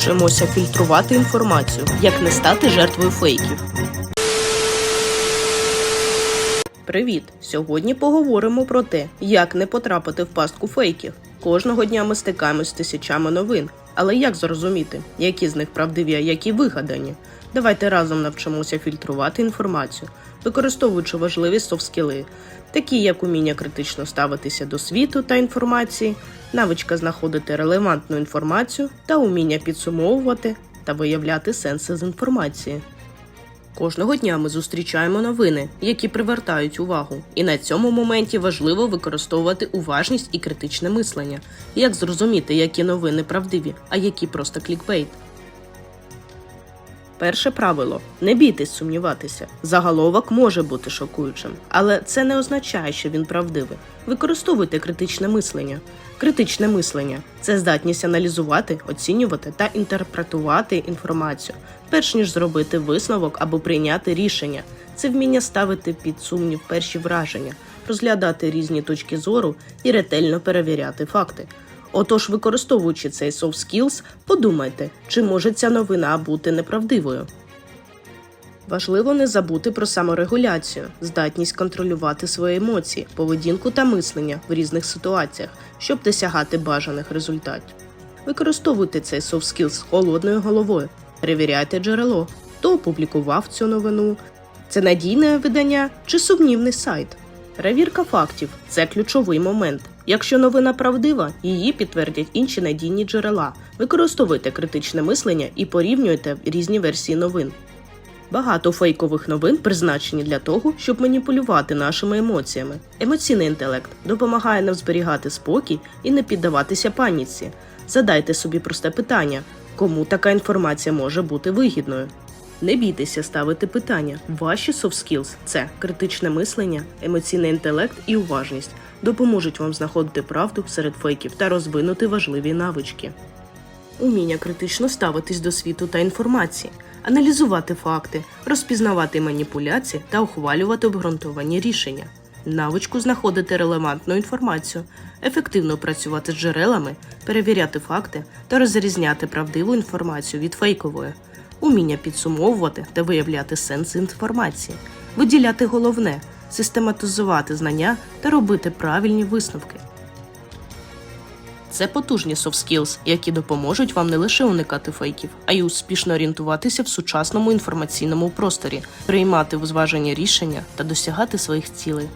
навчимося фільтрувати інформацію, як не стати жертвою фейків. Привіт! Сьогодні поговоримо про те, як не потрапити в пастку фейків. Кожного дня ми стикаємось з тисячами новин. Але як зрозуміти, які з них правдиві, а які вигадані? Давайте разом навчимося фільтрувати інформацію, використовуючи важливі софт-скіли, такі як уміння критично ставитися до світу та інформації, навичка знаходити релевантну інформацію та уміння підсумовувати та виявляти сенси з інформації. Кожного дня ми зустрічаємо новини, які привертають увагу, і на цьому моменті важливо використовувати уважність і критичне мислення. Як зрозуміти, які новини правдиві, а які просто клікбейт? Перше правило: не бійтесь сумніватися. Заголовок може бути шокуючим, але це не означає, що він правдивий. Використовуйте критичне мислення. Критичне мислення це здатність аналізувати, оцінювати та інтерпретувати інформацію, перш ніж зробити висновок або прийняти рішення. Це вміння ставити під сумнів перші враження, розглядати різні точки зору і ретельно перевіряти факти. Отож, використовуючи цей soft skills, подумайте, чи може ця новина бути неправдивою. Важливо не забути про саморегуляцію, здатність контролювати свої емоції, поведінку та мислення в різних ситуаціях, щоб досягати бажаних результатів. Використовуйте цей soft skills з холодною головою, перевіряйте джерело, хто опублікував цю новину, це надійне видання чи сумнівний сайт. Перевірка фактів це ключовий момент. Якщо новина правдива, її підтвердять інші надійні джерела. Використовуйте критичне мислення і порівнюйте різні версії новин. Багато фейкових новин призначені для того, щоб маніпулювати нашими емоціями. Емоційний інтелект допомагає нам зберігати спокій і не піддаватися паніці. Задайте собі просте питання: кому така інформація може бути вигідною? Не бійтеся ставити питання. Ваші soft skills – це критичне мислення, емоційний інтелект і уважність допоможуть вам знаходити правду серед фейків та розвинути важливі навички. Уміння критично ставитись до світу та інформації, аналізувати факти, розпізнавати маніпуляції та ухвалювати обґрунтовані рішення. Навичку знаходити релевантну інформацію, ефективно працювати з джерелами, перевіряти факти та розрізняти правдиву інформацію від фейкової, уміння підсумовувати та виявляти сенс інформації, виділяти головне, систематизувати знання та робити правильні висновки. Це потужні soft skills, які допоможуть вам не лише уникати фейків, а й успішно орієнтуватися в сучасному інформаційному просторі, приймати зважені рішення та досягати своїх цілей.